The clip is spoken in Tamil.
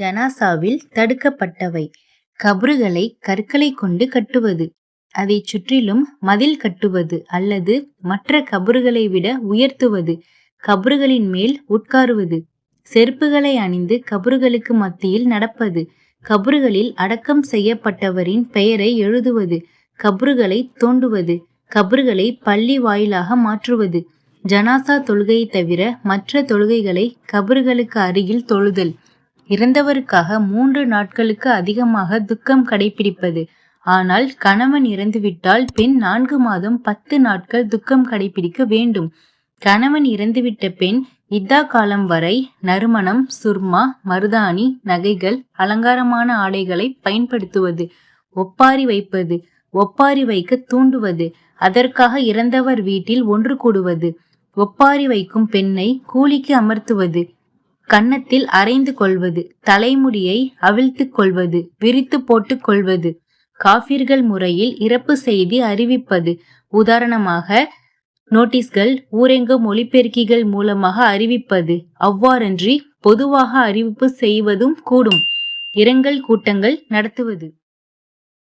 ஜனாசாவில் தடுக்கப்பட்டவை. கபறுகளை கற்களை கொண்டு கட்டுவது. அதை சுற்றிலும் மதில் கட்டுவது அல்லது மற்ற கபறுகளை விட உயர்த்துவது. கபறுகளின் மேல் உட்காருவது. செருப்புகளை அணிந்து கபறுகளுக்கு மத்தியில் நடப்பது. கபறுகளில் அடக்கம் செய்யப்பட்டவரின் பெயரை எழுதுவது. கபறுகளை தோண்டுவது. கபறுகளை பள்ளி வாயிலாக மாற்றுவது. ஜனாசா தொழுகையை தவிர மற்ற தொழுகைகளை கபறுகளுக்கு அருகில் தொழுதல். இறந்தவருக்காக மூன்று நாட்களுக்கு அதிகமாக துக்கம் கடைபிடிப்பது. ஆனால் கணவன் இறந்துவிட்டால் பெண் நான்கு மாதம் பத்து நாட்கள் துக்கம் கடைபிடிக்க வேண்டும். கணவன் இறந்துவிட்ட பெண் இத்தா காலம் வரை நறுமணம் சுர்மா மருதாணி நகைகள் அலங்காரமான ஆடைகளை பயன்படுத்துவது. ஒப்பாரி வைப்பது. ஒப்பாரி வைக்க தூண்டுவது. அதற்காக இறந்தவர் வீட்டில் ஒன்று கூடுவது. ஒப்பாரி வைக்கும் பெண்ணை கூலிக்கு அமர்த்துவது. கன்னத்தில் அரைந்து கொள்வது தலைமுடியை அவிழ்த்து கொள்வது விரித்து போட்டு கொள்வது காபிர்கள் முறையில் இறப்பு செய்தி அறிவிப்பது. உதாரணமாக நோட்டீஸ்கள் ஊரெங்கும் ஒலிபெருக்கிகள் மூலமாக அறிவிப்பது. அவ்வாறன்றி பொதுவாக அறிவிப்பு செய்வதும் கூடும். இரங்கல் கூட்டங்கள் நடத்துவது.